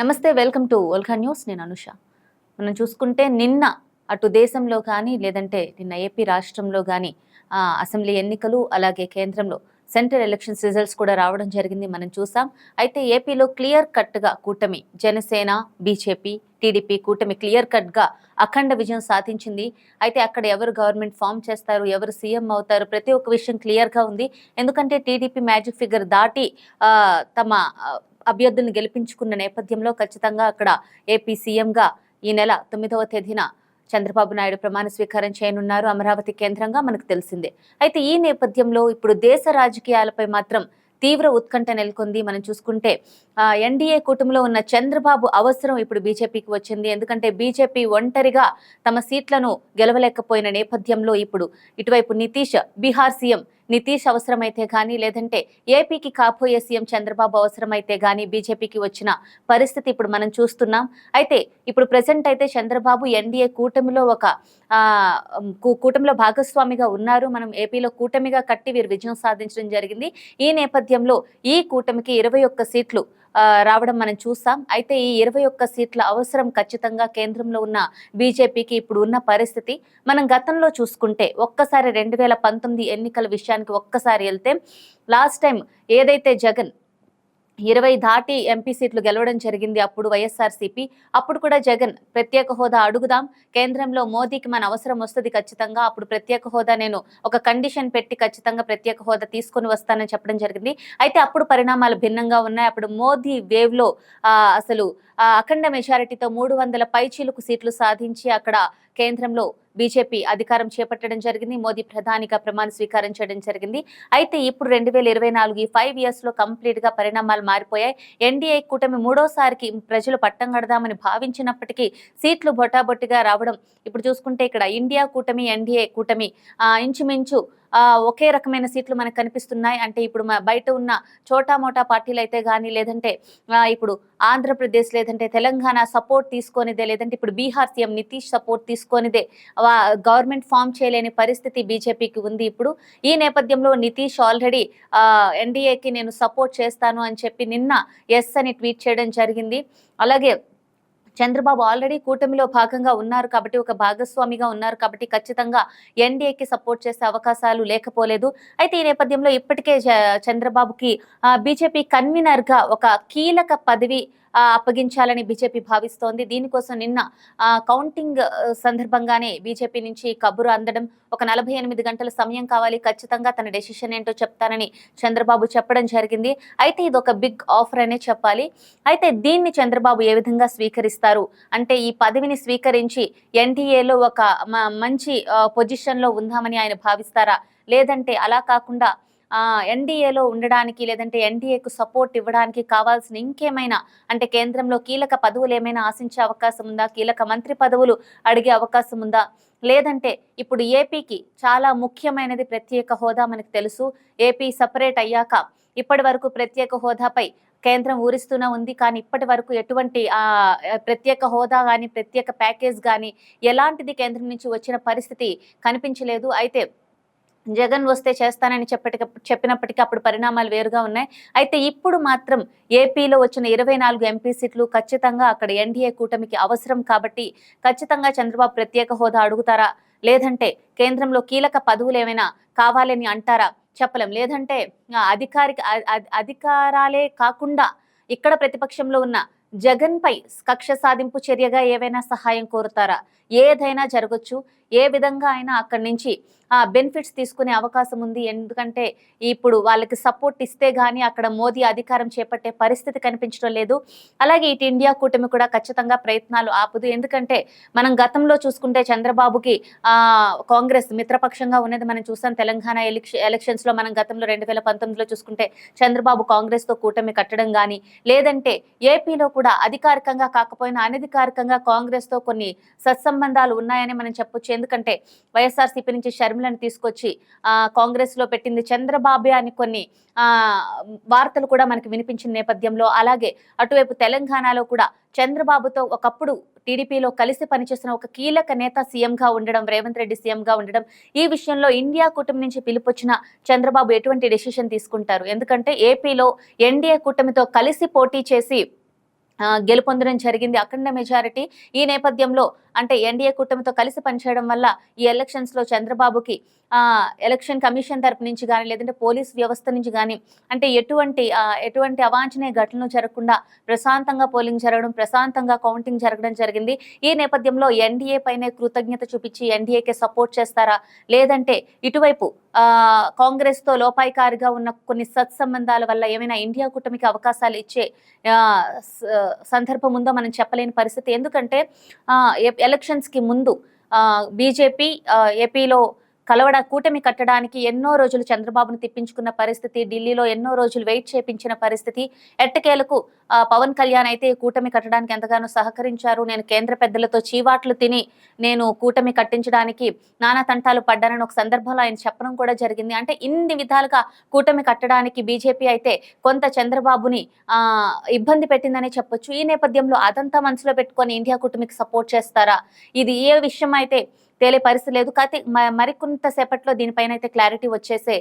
నమస్తే welcome to ఓల్కా news. నేను అనుష. మనం చూసుకుంటే నిన్న అటు దేశంలో కానీ లేదంటే నిన్న ఏపీ రాష్ట్రంలో కానీ అసెంబ్లీ ఎన్నికలు అలాగే కేంద్రంలో సెంట్రల్ ఎలక్షన్స్ రిజల్ట్స్ కూడా రావడం జరిగింది మనం చూసాం. అయితే ఏపీలో క్లియర్ కట్గా కూటమి జనసేన బీజేపీ టీడీపీ కూటమి క్లియర్ కట్గా అఖండ విజయం సాధించింది. అయితే అక్కడ ఎవరు గవర్నమెంట్ ఫామ్ చేస్తారు ఎవరు సీఎం అవుతారు ప్రతి ఒక్క విషయం క్లియర్గా ఉంది. ఎందుకంటే టీడీపీ మ్యాజిక్ ఫిగర్ దాటి తమ అభ్యర్థులను గెలిపించుకున్న నేపథ్యంలో ఖచ్చితంగా అక్కడ ఏపీ సీఎంగా ఈ నెల తొమ్మిదవ తేదీన చంద్రబాబు నాయుడు ప్రమాణ స్వీకారం చేయనున్నారు అమరావతి కేంద్రంగా మనకు తెలిసిందే. అయితే ఈ నేపథ్యంలో ఇప్పుడు దేశ రాజకీయాలపై మాత్రం తీవ్ర ఉత్కంఠ నెలకొంది. మనం చూసుకుంటే ఎన్డీఏ కూటమిలో ఉన్న చంద్రబాబు అవసరం ఇప్పుడు బీజేపీకి వచ్చింది. ఎందుకంటే బీజేపీ ఒంటరిగా తమ సీట్లను గెలవలేకపోయిన నేపథ్యంలో ఇప్పుడు ఇటువైపు నితీష్ బీహార్ సీఎం నితీష్ అవసరమైతే కానీ లేదంటే ఏపీకి కాబోయే సీఎం చంద్రబాబు అవసరమైతే కానీ బీజేపీకి వచ్చిన పరిస్థితి ఇప్పుడు మనం చూస్తున్నాం. అయితే ఇప్పుడు ప్రజెంట్ అయితే చంద్రబాబు ఎన్డీఏ కూటమిలో ఒక కూటమిలో భాగస్వామిగా ఉన్నారు. మనం ఏపీలో కూటమిగా కట్టి వీరు విజయం సాధించడం జరిగింది. ఈ నేపథ్యంలో ఈ కూటమికి ఇరవై ఒక్క సీట్లు రావడం మనం చూసాం అయితే ఈ ఇరవై ఒక్క సీట్ల అవసరం ఖచ్చితంగా కేంద్రంలో ఉన్న బీజేపీకి ఇప్పుడు ఉన్న పరిస్థితి. మనం గతంలో చూసుకుంటే ఒక్కసారి రెండు వేల పంతొమ్మిది ఎన్నికల విషయానికి ఒక్కసారి వెళ్తే లాస్ట్ టైం ఏదైతే జగన్ ఇరవై దాటి ఎంపీ సీట్లు గెలవడం జరిగింది అప్పుడు వైఎస్ఆర్సీపీ. అప్పుడు కూడా జగన్ ప్రత్యేక హోదా అడుగుదాం కేంద్రంలో మోదీకి మన అవసరం వస్తుంది ఖచ్చితంగా అప్పుడు ప్రత్యేక హోదా నేను ఒక కండిషన్ పెట్టి ఖచ్చితంగా ప్రత్యేక హోదా తీసుకొని వస్తానని చెప్పడం జరిగింది. అయితే అప్పుడు పరిణామాలు భిన్నంగా ఉన్నాయి. అప్పుడు మోదీ వేవ్లో అసలు అఖండ మెజారిటీతో మూడు వందల పైచీలకు సీట్లు సాధించి అక్కడ కేంద్రంలో బీజేపీ అధికారం చేపట్టడం జరిగింది. మోదీ ప్రధానిగా ప్రమాణ స్వీకారం చేయడం జరిగింది. అయితే ఇప్పుడు రెండు వేల ఇరవై నాలుగు ఈ ఫైవ్ ఇయర్స్లో కంప్లీట్గా పరిణామాలు మారిపోయాయి. ఎన్డీఏ కూటమి మూడోసారికి ప్రజలు పట్టం కడదామని భావించినప్పటికీ సీట్లు బొటాబొట్టిగా రావడం ఇప్పుడు చూసుకుంటే ఇక్కడ ఇండియా కూటమి ఎన్డీఏ కూటమి ఇంచుమించు ఒకే రకమైన సీట్లు మనకు కనిపిస్తున్నాయి. అంటే ఇప్పుడు బయట ఉన్న చోటా మోటా పార్టీలు అయితే కానీ లేదంటే ఇప్పుడు ఆంధ్రప్రదేశ్ లేదంటే తెలంగాణ సపోర్ట్ తీసుకొనిదే లేదంటే ఇప్పుడు బీహార్ సీఎం నితీష్ సపోర్ట్ తీసుకొనిదే గవర్నమెంట్ ఫామ్ చేయలేని పరిస్థితి బీజేపీకి ఉంది ఇప్పుడు. ఈ నేపథ్యంలో నితీష్ ఆల్రెడీ ఎన్డీఏకి నేను సపోర్ట్ చేస్తాను అని చెప్పి నిన్న ఎస్ అని ట్వీట్ చేయడం జరిగింది. అలాగే చంద్రబాబు ఆల్రెడీ కూటమిలో భాగంగా ఉన్నారు కాబట్టి ఒక భాగస్వామిగా ఉన్నారు కాబట్టి ఖచ్చితంగా ఎన్డీఏకి సపోర్ట్ చేసే అవకాశాలు లేకపోలేదు. అయితే ఈ నేపథ్యంలో ఇప్పటికే చంద్రబాబుకి బీజేపీ కన్వీనర్గా ఒక కీలక పదవి అప్పగించాలని బీజేపీ భావిస్తోంది. దీనికోసం నిన్న కౌంటింగ్ సందర్భంగానే బీజేపీ నుంచి కబురు అందడం ఒక నలభై ఎనిమిది గంటల సమయం కావాలి ఖచ్చితంగా తన డెసిషన్ ఏంటో చెప్తానని చంద్రబాబు చెప్పడం జరిగింది. అయితే ఇది ఒక బిగ్ ఆఫర్ అనే చెప్పాలి. అయితే దీన్ని చంద్రబాబు ఏ విధంగా స్వీకరిస్తారు? అంటే ఈ పదవిని స్వీకరించి ఎన్డీఏలో ఒక మ- మంచి పొజిషన్లో ఉందామని ఆయన భావిస్తారా? లేదంటే అలా కాకుండా ఎన్డీఏలో ఉండడానికి లేదంటే ఎన్డీఏకు సపోర్ట్ ఇవ్వడానికి కావాల్సిన ఇంకేమైనా అంటే కేంద్రంలో కీలక పదవులు ఏమైనా ఆశించే అవకాశం ఉందా? కీలక మంత్రి పదవులు అడిగే అవకాశం ఉందా? లేదంటే ఇప్పుడు ఏపీకి చాలా ముఖ్యమైనది ప్రత్యేక హోదా మనకు తెలుసు. ఏపీ సపరేట్ అయ్యాక ఇప్పటి వరకు ప్రత్యేక హోదాపై కేంద్రం ఊరిస్తూనే ఉంది. కానీ ఇప్పటి వరకు ఎటువంటి ఆ ప్రత్యేక హోదా కానీ ప్రత్యేక ప్యాకేజ్ కానీ ఎలాంటిది కేంద్రం నుంచి వచ్చిన పరిస్థితి కనిపించలేదు. అయితే జగన్ వస్తే చేస్తానని చెప్పటి చెప్పినప్పటికీ అప్పుడు పరిణామాలు వేరుగా ఉన్నాయి. అయితే ఇప్పుడు మాత్రం ఏపీలో వచ్చిన ఇరవై నాలుగు ఎంపీ సీట్లు ఖచ్చితంగా అక్కడ ఎన్డీఏ కూటమికి అవసరం కాబట్టి ఖచ్చితంగా చంద్రబాబు ప్రత్యేక హోదా అడుగుతారా? లేదంటే కేంద్రంలో కీలక పదవులు ఏమైనా కావాలని అంటారా? చెప్పలేం. లేదంటే అధికారిక అధికారాలే కాకుండా ఇక్కడ ప్రతిపక్షంలో ఉన్న జగన్ పై కక్ష సాధింపు చర్యగా ఏవైనా సహాయం కోరుతారా? ఏదైనా జరగచ్చు. ఏ విధంగా అయినా అక్కడి నుంచి ఆ బెనిఫిట్స్ తీసుకునే అవకాశం ఉంది. ఎందుకంటే ఇప్పుడు వాళ్ళకి సపోర్ట్ ఇస్తే గానీ అక్కడ మోదీ అధికారం చేపట్టే పరిస్థితి కనిపించడం లేదు. అలాగే ఇటు ఇండియా కూటమి కూడా ఖచ్చితంగా ప్రయత్నాలు ఆపదు. ఎందుకంటే మనం గతంలో చూసుకుంటే చంద్రబాబుకి కాంగ్రెస్ మిత్రపక్షంగా ఉన్నది మనం చూసాం. తెలంగాణ ఎలక్షన్స్లో మనం గతంలో రెండు వేల పంతొమ్మిదిలో చూసుకుంటే చంద్రబాబు కాంగ్రెస్తో కూటమి కట్టడం గానీ లేదంటే ఏపీలో కూడా అధికారికంగా కాకపోయినా అనధికారికంగా కాంగ్రెస్తో కొన్ని సత్సంబంధాలు ఉన్నాయని మనం చెప్పొచ్చు. ఎందుకంటే వైఎస్ఆర్సీపీ నుంచి షర్మిలను తీసుకొచ్చి కాంగ్రెస్లో కాంగ్రెస్లో పెట్టింది చంద్రబాబే అని కొన్ని వార్తలు కూడా మనకి వినిపించిన నేపథ్యంలో అలాగే అటువైపు తెలంగాణలో కూడా చంద్రబాబుతో ఒకప్పుడు టీడీపీలో కలిసి పనిచేసిన ఒక కీలక నేత సీఎంగా ఉండడం రేవంత్ రెడ్డి సీఎంగా ఉండడం ఈ విషయంలో ఇండియా కూటమి నుంచి పిలుపొచ్చిన చంద్రబాబు ఎటువంటి డెసిషన్ తీసుకుంటారు? ఎందుకంటే ఏపీలో ఎన్డీఏ కూటమితో కలిసి పోటీ చేసి గెలుపొందడం జరిగింది. అఖండ మెజారిటీ ఈ నేపథ్యంలో అంటే ఎన్డీఏ కూటమితో కలిసి పనిచేయడం వల్ల ఈ ఎలక్షన్స్లో చంద్రబాబుకి ఎలక్షన్ కమిషన్ తరపు నుంచి కానీ లేదంటే పోలీస్ వ్యవస్థ నుంచి కానీ అంటే ఎటువంటి ఎటువంటి అవాంఛనీయ ఘటనలు జరగకుండా ప్రశాంతంగా పోలింగ్ జరగడం ప్రశాంతంగా కౌంటింగ్ జరగడం జరిగింది. ఈ నేపథ్యంలో ఎన్డీఏ పైనే కృతజ్ఞత చూపించి ఎన్డీఏకే సపోర్ట్ చేస్తారా? లేదంటే ఇటువైపు కాంగ్రెస్తో లోపాయికారిగా ఉన్న కొన్ని సత్సంబంధాల వల్ల ఏమైనా ఇండియా కూటమికి అవకాశాలు ఇచ్చే సందర్భం ఉందో మనం చెప్పలేని పరిస్థితి. ఎందుకంటే ఎలక్షన్స్కి ఎలక్షన్స్కి ముందు బీజేపీ ఏపీలో కలవడ కూటమి కట్టడానికి ఎన్నో రోజులు చంద్రబాబును తిప్పించుకున్న పరిస్థితి ఢిల్లీలో ఎన్నో రోజులు వెయిట్ చేపించిన పరిస్థితి. ఎట్టకేలకు పవన్ కళ్యాణ్ అయితే కూటమి కట్టడానికి ఎంతగానో సహకరించారు. నేను కేంద్ర పెద్దలతో చీవాట్లు తిని నేను కూటమి కట్టించడానికి నానా తంటాలు పడ్డానని ఒక సందర్భంలో ఆయన చెప్పడం కూడా జరిగింది. అంటే ఇన్ని విధాలుగా కూటమి కట్టడానికి బీజేపీ అయితే కొంత చంద్రబాబుని ఇబ్బంది పెట్టిందనే చెప్పొచ్చు. ఈ నేపథ్యంలో అదంతా మనసులో పెట్టుకొని ఇండియా కూటమికి సపోర్ట్ చేస్తారా? ఇది ఏ విషయం అయితే తేలే పరిస్థితి లేదు. కాకపోతే మ- మరికొంత సేపట్లో దీనిపైన అయితే క్లారిటీ వచ్చేసే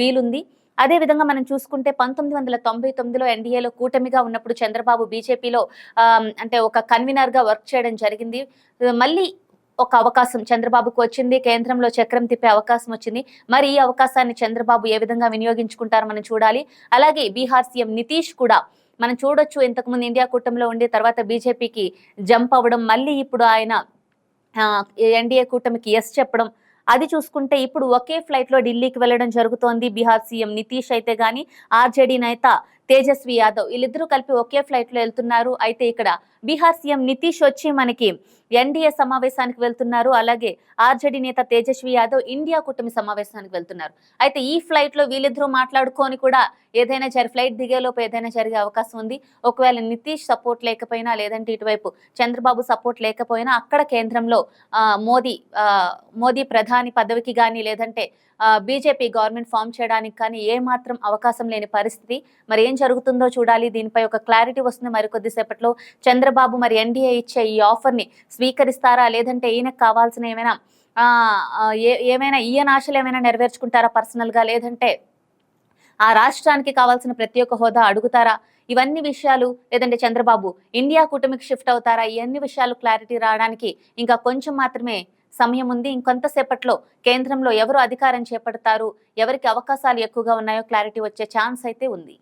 వీలుంది. అదే విధంగా మనం చూసుకుంటే పంతొమ్మిది వందల తొంభై తొమ్మిదిలో ఎన్డీఏలో కూటమిగా ఉన్నప్పుడు చంద్రబాబు బీజేపీలో అంటే ఒక కన్వీనర్గా వర్క్ చేయడం జరిగింది. మళ్ళీ ఒక అవకాశం చంద్రబాబుకు వచ్చింది. కేంద్రంలో చక్రం తిప్పే అవకాశం వచ్చింది. మరి ఈ అవకాశాన్ని చంద్రబాబు ఏ విధంగా వినియోగించుకుంటారో మనం చూడాలి. అలాగే బీహార్ సీఎం నితీష్ కూడా మనం చూడొచ్చు. ఇంతకుముందు ఇండియా కూటమిలో ఉండి తర్వాత బీజేపీకి జంప్ అవ్వడం మళ్ళీ ఇప్పుడు ఆయన ఎన్డీఏ కూటమికి ఎస్ చెప్పడం. అది చూసుకుంటే ఇప్పుడు ఒకే ఫ్లైట్లో ఢిల్లీకి వెళ్ళడం జరుగుతోంది. బీహార్ సీఎం నితీష్ అయితే గాని ఆర్జేడీ నేత తేజస్వి యాదవ్. వీళ్ళిద్దరూ కలిపి ఒకే ఫ్లైట్లో వెళ్తున్నారు. అయితే ఇక్కడ బీహార్ సీఎం నితీష్ వచ్చి మనకి ఎన్డీఏ సమావేశానికి వెళ్తున్నారు. అలాగే ఆర్జేడీ నేత తేజస్వి యాదవ్ ఇండియా కూటమి సమావేశానికి వెళ్తున్నారు. అయితే ఈ ఫ్లైట్లో వీళ్ళిద్దరూ మాట్లాడుకొని కూడా ఏదైనా జరి ఫ్లైట్ దిగేలోపు ఏదైనా జరిగే అవకాశం ఉంది. ఒకవేళ నితీష్ సపోర్ట్ లేకపోయినా లేదంటే ఇటువైపు చంద్రబాబు సపోర్ట్ లేకపోయినా అక్కడ కేంద్రంలో మోదీ మోదీ ప్రధాని పదవికి కానీ లేదంటే బీజేపీ గవర్నమెంట్ ఫామ్ చేయడానికి కానీ ఏ మాత్రం అవకాశం లేని పరిస్థితి. మరి ఏం జరుగుతుందో చూడాలి. దీనిపై ఒక క్లారిటీ వస్తుంది. మరి కొద్దిసేపట్లో చంద్రబాబు మరి ఎన్డీఏ ఇచ్చే ఈ ఆఫర్ని స్వీకరిస్తారా? లేదంటే ఈయనకు కావాల్సిన ఏమైనా ఏ- ఏమైనా ఈయన ఆశలు ఏమైనా నెరవేర్చుకుంటారా పర్సనల్గా లేదంటే ఆ రాష్ట్రానికి కావాల్సిన ప్రతి ఒక్క హోదా అడుగుతారా? ఇవన్నీ విషయాలు లేదంటే చంద్రబాబు ఇండియా కూటమికి షిఫ్ట్ అవుతారా? ఇవన్నీ విషయాలు క్లారిటీ రావడానికి ఇంకా కొంచెం మాత్రమే సమయం ఉంది. ఇంకొంతసేపట్లో కేంద్రంలో ఎవరు అధికారం చేపడతారు? ఎవరికి అవకాశాలు ఎక్కువగా ఉన్నాయో క్లారిటీ వచ్చే ఛాన్స్ అయితే ఉంది.